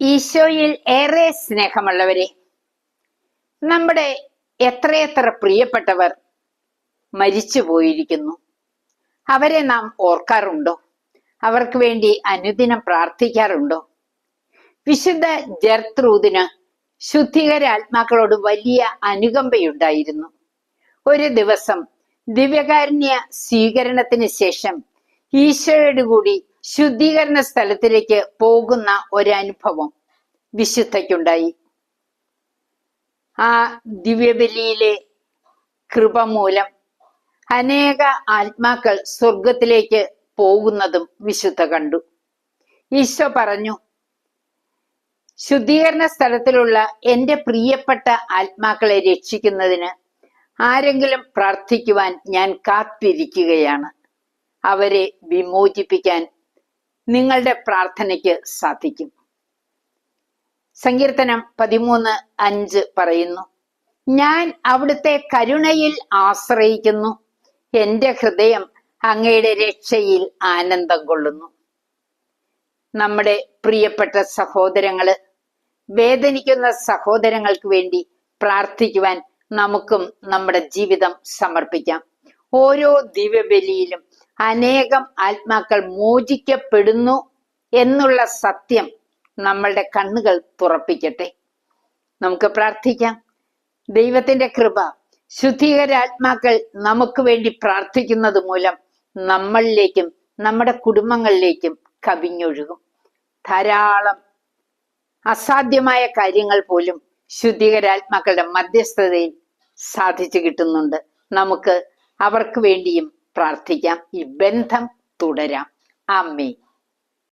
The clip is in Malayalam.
ഈശോയിൽ ഏറെ സ്നേഹമുള്ളവരെ നമ്മുടെ എത്രയെത്ര പ്രിയപ്പെട്ടവർ മരിച്ചു പോയിരിക്കുന്നു. അവരെ നാം ഓർക്കാറുണ്ടോ? അവർക്ക് വേണ്ടി അനുദിനം പ്രാർത്ഥിക്കാറുണ്ടോ? വിശുദ്ധ ജർത്രൂദിന് ശുദ്ധികരാത്മാക്കളോട് വലിയ അനുകമ്പയുണ്ടായിരുന്നു. ഒരു ദിവസം ദിവ്യകാരുണ്യ സ്വീകരണത്തിന് ശേഷം ഈശോയോട് കൂടി ശുദ്ധീകരണ സ്ഥലത്തിലേക്ക് പോകുന്ന ഒരനുഭവം വിശുദ്ധയ്ക്കുണ്ടായി. ആ ദിവ്യബലിയിലെ കൃപ മൂലം അനേക ആത്മാക്കൾ സ്വർഗത്തിലേക്ക് പോകുന്നതും വിശുദ്ധ കണ്ടു. ഈശോ പറഞ്ഞു ശുദ്ധീകരണ സ്ഥലത്തിലുള്ള എന്റെ പ്രിയപ്പെട്ട ആത്മാക്കളെ രക്ഷിക്കുന്നതിന് ആരെങ്കിലും പ്രാർത്ഥിക്കുവാൻ ഞാൻ കാത്തിരിക്കുകയാണ്. അവരെ വിമോചിപ്പിക്കാൻ നിങ്ങളുടെ പ്രാർത്ഥനയ്ക്ക് സാധിക്കും. സങ്കീർത്തനം പതിമൂന്ന് അഞ്ച് പറയുന്നു ഞാൻ അവിടുത്തെ കരുണയിൽ ആശ്രയിക്കുന്നു. എന്റെ ഹൃദയം അങ്ങയുടെ രക്ഷയിൽ ആനന്ദം കൊള്ളുന്നു. നമ്മുടെ പ്രിയപ്പെട്ട സഹോദരങ്ങൾ വേദനിക്കുന്ന സഹോദരങ്ങൾക്ക് വേണ്ടി പ്രാർത്ഥിക്കുവാൻ നമുക്കും നമ്മുടെ ജീവിതം സമർപ്പിക്കാം. ഓരോ ദിവ്യബലിയിലും അനേകം ആത്മാക്കൾ മോചിക്കപ്പെടുന്നു എന്നുള്ള സത്യം നമ്മളുടെ കണ്ണുകൾ തുറപ്പിക്കട്ടെ. നമുക്ക് പ്രാർത്ഥിക്കാം. ദൈവത്തിന്റെ കൃപ ശുദ്ധീകരാത്മാക്കൾ നമുക്ക് വേണ്ടി പ്രാർത്ഥിക്കുന്നത് മൂലം നമ്മളിലേക്കും നമ്മുടെ കുടുംബങ്ങളിലേക്കും കവിഞ്ഞൊഴുകും. ധാരാളം അസാധ്യമായ കാര്യങ്ങൾ പോലും ശുദ്ധീകരാത്മാക്കളുടെ മധ്യസ്ഥതയിൽ സാധിച്ചു കിട്ടുന്നുണ്ട്. നമുക്ക് അവർക്ക് വേണ്ടിയും പ്രാർത്ഥിക്കാം. ഈ ബന്ധം തുടരാം. അമ്മേ